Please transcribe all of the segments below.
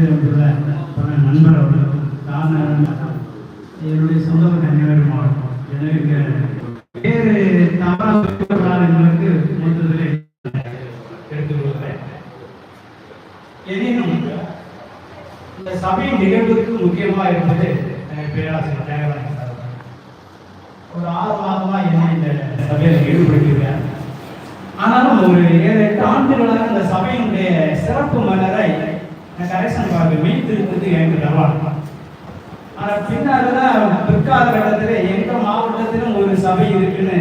வருகை வந்துள்ள நண்பர் அவர்களுக்கும் காரணம் என்னுடைய சொந்த கன்னியாகுமரி மாவட்டம். எனக்கு வேறு தவறாக எங்களுக்கு மொத்தத்திலே எடுத்துக் எனினும் இந்த சபையின் நிகழ்வுக்கு முக்கியமாக இருப்பது பேராசிரியர் தியாகராஜன் சார் ஒரு ஆறு மாதமா என்ன இந்த சபையில் ஈடுபட்டிருக்கார் ஆனாலும் ஒரு ஏழு எட்டு ஆண்டுகளாக இந்த சபையினுடைய சிறப்பு மலரை கரெக்ஷன் பார்க்க மெய்த்திருப்பது எனக்கு நல்வாழ்வு ஆனால் பின்னால்தான் பிற்கால கட்டத்தில் எங்கள் மாவட்டத்திலும் ஒரு சபை இருக்குன்னு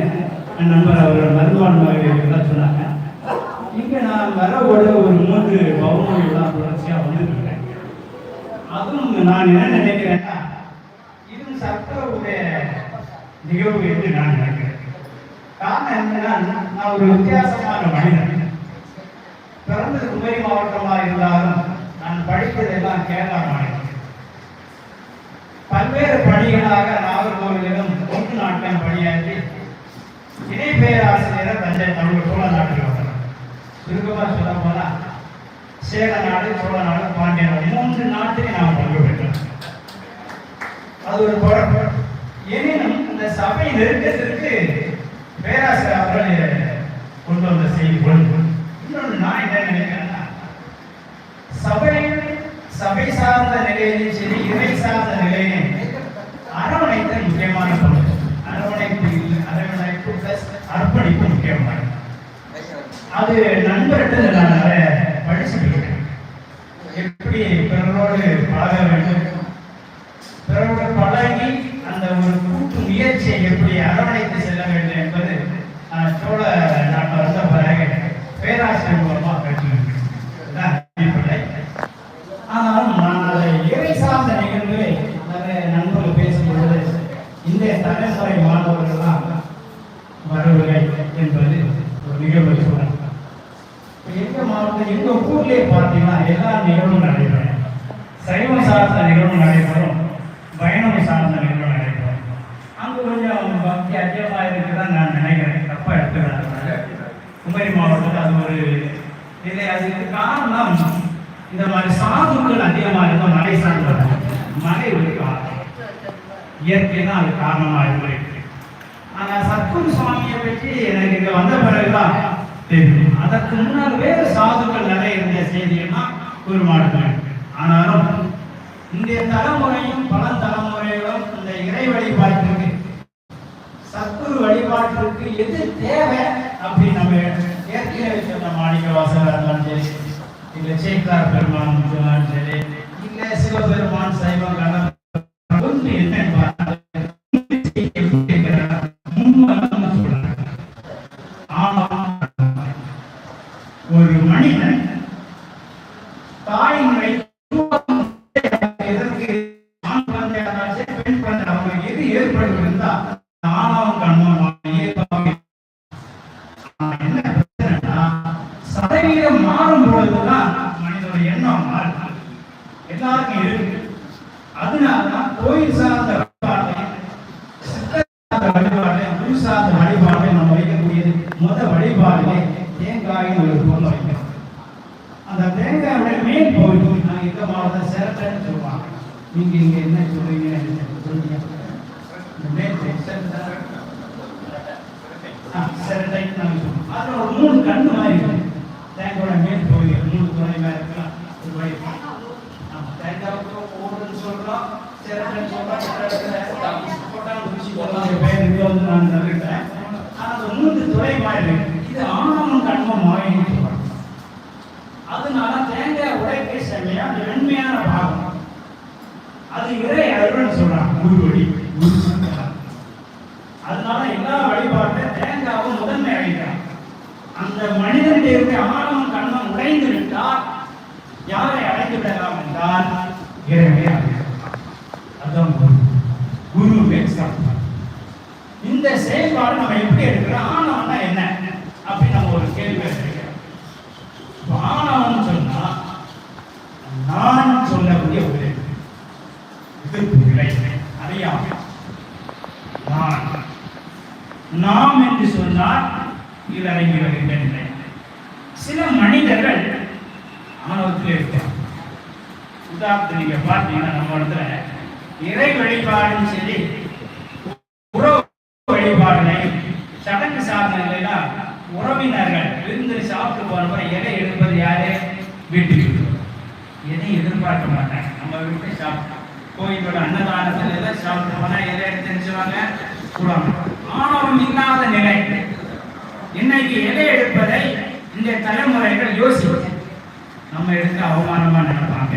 என் நண்பர் அவர்கள் மருத்துவன் மகளிர் சொன்னாங்க. இங்கே நான் வரவோட ஒரு மூன்று பௌர்ணமி தான் தொடர்ச்சியாக வந்துருக்கேன் அதுவும் நான் என்ன நினைக்கிறேன்னா இது சர்க்கரையுடைய நிகழ்வு என்று நான் நினைக்கிறேன். காரணம் என்னன்னா நான் ஒரு வித்தியாசமான மனிதன். பிறந்தது குமரி மாவட்டமாக இருந்தாலும் நான் எல்லாம் கேரளா மாநிலம் பல்வேறு பணிகளாக நாகர்கோவிலிலும் ஒன்று நாட்கள் பணியாற்றி இணை பேராசிரியர் தஞ்சை தமிழ் சோழ நாட்டில் வந்தார் சுருக்கமாக சொல்ல போனால் சேர நாடு சோழ நாடு பாண்டிய நாடு மூன்று நாட்டிலே நாம் பங்கு பெற்றோம். அது ஒரு குழப்பம் எனினும் இந்த சபை நெருக்கத்திற்கு பேராசிரியர் அவர்கள் கொண்டு வந்த செய்தி கொண்டு இன்னொன்று நான் என்ன நினைக்கிறேன்னா சபை சபை சார்ந்த நிலையிலும் சரி இறை சார்ந்த நிலையிலும் அரவணைத்த முக்கியமான பொருள். அரவணைப்பு இல்லை அரவணைப்பு பிளஸ் அர்ப்பணிப்பு முக்கியமானது அது நண்பர்கிட்ட நான் நிறைய படிச்சுட்டு இருக்கேன் எப்படி பிறரோடு பழக வேண்டும் பிறரோடு பழகி அந்த ஒரு கூட்டு முயற்சியை எப்படி அரவணைத்து செல்ல வேண்டும் என்பது நான் சோழ நாட்டில் வந்த பிறகு பேராசிரியர் மூலமா கற்றுருக்கேன் இதுதான் அடிப்படை ஆனாலும் நான் அதை இறை சார்ந்த நிகழ்வு நிறைய நண்பர்கள் பேசும்பொழுது இந்த தலைமுறை மாணவர்கள்லாம் வருவதை என்பது ஒரு நிகழ்வு சொல்றாங்க. எங்க மாவட்டம் எங்க ஊர்லேயே பார்த்தீங்கன்னா எல்லா நிகழ்வும் நடைபெறும். சைவம் சார்ந்த நிகழ்வும் நடைபெறும். பயணம் சார்ந்த நிகழ்வும் நடைபெறும். அங்கே கொஞ்சம் பக்தி அதிகமா இருக்குதான் நான் நினைக்கிறேன். தப்பா எடுத்துக்கிறாங்க குமரி மாவட்டத்தில் அது ஒரு இல்லை அதுக்கு காரணம் இந்த மாதிரி சாதுக்கள் அதிகமாக இருக்கும் மலை சார்ந்த மலை ஒரு காரணம். இயற்கை தான் அது காரணமாக இருக்கு ஆனால் சத்குரு சுவாமியை பற்றி எனக்கு இங்கே வந்த பிறகுதான் தெரியும். அதற்கு முன்னால் வேறு சாதுக்கள் நிறைய இருந்த செய்தியெல்லாம் ஒரு ஆனாலும் இன்றைய தலைமுறையும் பல தலைமுறைகளும் இந்த இறை வழிபாட்டிற்கு சத்குரு வழிபாட்டிற்கு எது தேவை அப்படின்னு நம்ம ஏற்கனவே சொன்ன மாணிக்க வாசகர் இருந்தாலும் சரி இல்லை சேக்கார் பெருமான் சொன்னாலும் சரி மனிதன் தாயின் எதற்கு ஆண் குழந்தையாக பெண் குழந்தை அவங்க எது ஆணவம் கண்மம் என்ன பிரச்சனைனா சதவீதம் மாறும் பொழுதுதான் மனிதனுடைய எண்ணம் மாறும் எல்லாருக்கும் இருக்கு. அதனாலதான் கோயில் சார் வழிபாட்டையும் சித்தர் சார்ந்த வழிபாட்டையும் குரு சார்ந்த வழிபாட்டையும் நம்ம வைக்கக்கூடியது முத வழிபாடிலே தேங்காயின் ஒரு பொருள் வைக்கணும் அந்த தேங்காயோட மேல் பகுதி நான் இந்த மாவட்டம் சிரட்டைன்னு சொல்லுவாங்க நீங்க இங்க என்ன சொல்றீங்க? எனக்கு சொல்லுங்க. இந்த ஒரு மூணு கண்ணு மாதிரி இருக்கு. தேங்காயோட மேல் பகுதி மூணு இருக்கலாம் ஒரு போட்டாலும் பேர் வந்து நான் மூன்று துறை மாதிரி இருக்கு இது ஆணவம் கண்மம் மாயின்னு சொல்றாங்க அதனால தேங்காய் உடைக்க செம்மையா அது வெண்மையான பாகம் அது இறை அருள்னு சொல்றாங்க குரு வழி குரு சங்கரன். அதனால எல்லா வழிபாட்டும் தேங்காவும் முதன்மை அழிக்கிறான் அந்த மனிதனுடைய இருக்கிற ஆணவம் கண்ணம் உடைந்து விட்டால் யாரை அடைந்து விடலாம் என்றால் இறைவனை அடையலாம். அதான் குரு குரு எக்ஸாம்பிள் இந்த செயல்பாடு நம்ம எப்படி எடுக்கிறோம்? ஆணவம்னா என்ன? அப்படின்னு நம்ம ஒரு கேள்வி எடுக்கிறோம் ஆணவம் சொன்னா நான் சொல்லக்கூடிய ஒரு எதிர்ப்பு நிலை அறியாமை. நான். நாம் என்று சொன்னால் இதில் அடங்கி வருகின்ற நிலை சில மனிதர்கள் ஆணவத்தில் இருக்கிறார் உதாரணத்துக்கு நீங்க பார்த்தீங்கன்னா நம்ம இடத்துல இறை வழிபாடுன்னு சொல்லி வழிபாடுனை சடங்கு சாதனைகளா உறவினர்கள் விருந்தில் சாப்பிட்டு போறப்ப எதை எடுப்பது யாரு வீட்டுக்கு எதையும் எதிர்பார்க்க மாட்டாங்க. நம்ம வீட்டை சாப்பிட்டோம் கோயிலோட அன்னதானத்தில் எல்லாம் சாப்பிட்டு போனா எதை எடுத்து நினைச்சுவாங்க? கூடாங்க ஆணவம் இல்லாத நிலை. இன்னைக்கு எதை எடுப்பதை இந்த தலைமுறைகள் யோசிக்கும் நம்ம எடுத்து அவமானமா நடப்பாங்க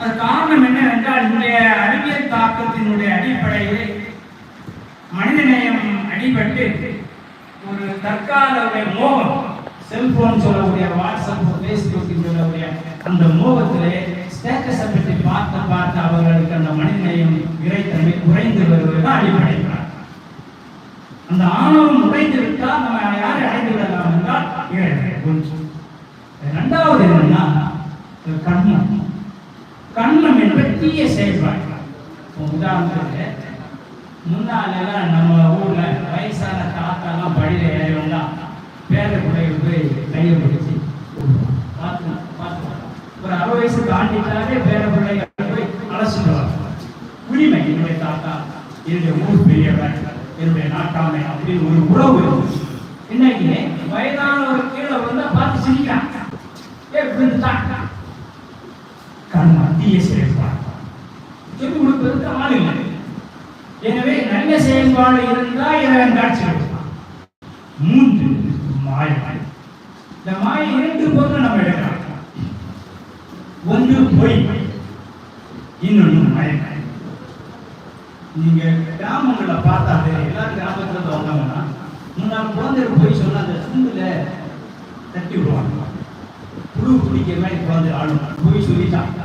அது காரணம் என்னவென்றால் இன்றைய அறிவியல் தாக்கத்தினுடைய அடிப்படையில் மனிதநேயம் அடிபட்டு ஒரு தற்கால மோகம் செல்போன் சொல்லக்கூடிய வாட்ஸ்அப் ஃபேஸ்புக் சொல்லக்கூடிய அந்த மோகத்திலே ஸ்டேட்டஸை பற்றி பார்த்து பார்த்து அவர்களுக்கு அந்த மனிதநேயம் இறைத்தன்மை குறைந்து வருவதுதான் அடிப்படை அந்த ஆணவம் உடைந்து விட்டால் நம்ம யாரை அடைந்து விடலாம் என்றால் இரண்டாவது என்னன்னா கண்ணம் கண்ணம் என்பது தீய செயல்பாடு. உதாரணத்துக்கு முன்னாலெல்லாம் நம்ம ஊரில் வயசான தாத்தாலாம் படியில் ஏறி வந்தா பேர பிள்ளைகள் போய் கையை பிடிச்சி பார்த்து பார்த்து ஒரு அறுபது வயசு தாண்டிட்டாலே பேர பிள்ளைகள் போய் அலசிட்டு உரிமை என்னுடைய தாத்தா என்னுடைய ஊர் பெரியவர் என்னுடைய நாட்டாமை அப்படின்னு ஒரு உறவு. இருக்கு. இன்னைக்கு வயதானவர் கீழே வந்தா பார்த்து சிரிக்கிறாங்க ஏ விழுந்துட்டான் கண் மத்திய செயல்பாடு சொல்லிக் கொடுப்பதற்கு ஆள் இல்லை. எனவே நல்ல செயல்பாடு இருந்தால் இறைவன் காட்சி மூன்று மாயம் இந்த மாயை இரண்டு பொருள் நம்ம எடுக்கலாம். ஒன்று பொய் இன்னொன்று மயம் நீங்க கிராமங்களை பார்த்தாலே எல்லா கிராமத்துல இருந்து வந்தவங்கன்னா முன்னாள் குழந்தைகள் போய் சொன்னால் அந்த துண்டுல தட்டி விடுவாங்க. புழு பிடிக்கிற மாதிரி குழந்தை ஆடும் போய் சொல்லிட்டாங்க.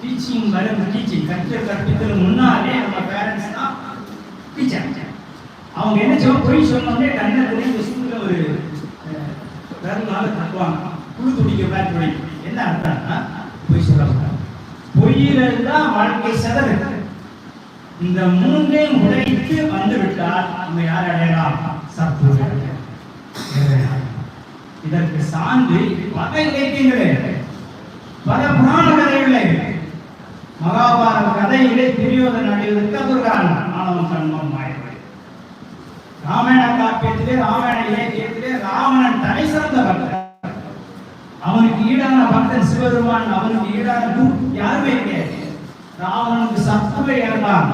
டீச்சிங் வரும் டீச்சிங் கற்று கற்பித்தல் முன்னாலே நம்ம பேரண்ட்ஸ் தான் டீச்சர் அவங்க என்ன செய்வோம் போய் சொன்னோடனே கண்ணத்துல இந்த ஸ்கூலில் ஒரு அஹ், விரல்னால தட்டுவாங்க. புழு துடிக்கிற மாதிரி துடிக்கும். என்ன அர்த்தம்னா பொய் சொல்லக்கூடாது. பொய்யில தான் வாழ்க்கை செதறு இந்த மூன்றையும் உடைத்து வந்து விட்டால் நம்ம யார் அடையலாம்? சத்துரு இதற்கு சான்று பல இலக்கியங்களே. மகாபாரத கதையிலே துரியோதன் அடைவதற்கு அது ஒரு காரணம் ஆணவம் சண்மம் மாயவை ராமாயண காப்பியத்திலே ராமாயண இலக்கியத்திலே ராவணன் தலை சிறந்த பக்தன். அவனுக்கு ஈடான பக்தன் சிவபெருமான் அவனுக்கு ஈடான குரு யாருமே கிடையாது ராவணனுக்கு சத்தமே இறந்தான்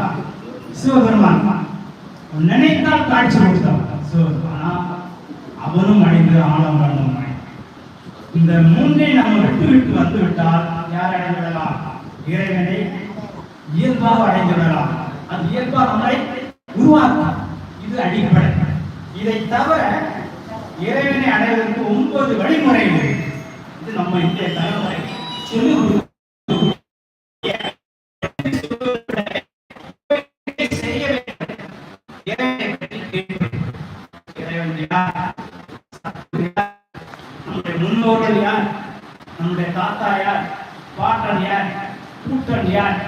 சிவபெருமான். நினைத்தால் காட்சி கொடுத்தான். சிவபெருமானா அவனும் அடைந்து ஆழம் இந்த மூன்றை நம்ம விட்டு விட்டு வந்து விட்டால் யார் அடைந்து விடலாம் இறைவனை இயல்பாக அடைந்துள்ளலாம் விடலாம் அது இயல்பாக நம்மளை உருவாக்கும். இது அடிப்படை. இதை தவிர இறைவனை அடைவதற்கு ஒன்பது வழிமுறைகள் இருக்கு. இது நம்ம இந்திய தலைமுறை. சொல்லி நம்முடைய முன்னோர்கள் யார்? நம்முடைய தாத்தா யார்? பாட்டன் யார்? கூட்டம் யார்?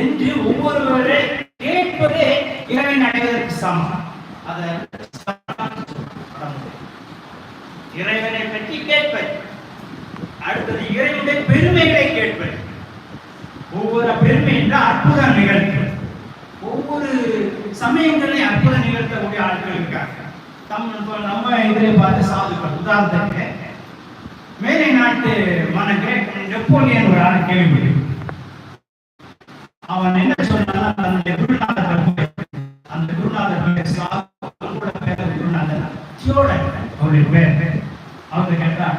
என்று ஒவ்வொருவரை கேட்பதே இறைவன் அடைவதற்கு சமம். அதை இறைவனை பற்றி கேட்பது அடுத்தது இறைவனுடைய பெருமைகளை கேட்பது. ஒவ்வொரு பெருமை என்றால் அற்புதம் நிகழ்த்து ஒவ்வொரு சமயங்களையும் அற்புதம் நிகழ்த்தக்கூடிய ஆட்கள் இருக்காங்க. தம் நம்ம இதிலே பார்த்து சாதுக்கள் உதாரணத்துக்கு மேலை நாட்டு மன நெப்போலியன் ஒரு ஆள் கேள்வி அவன் என்ன சொன்னான்னா தன்னுடைய குருநாதர் அந்த குருநாதர் கூட பேர் குருநாதர் சியோட அவருடைய பேர் அவங்க கேட்டா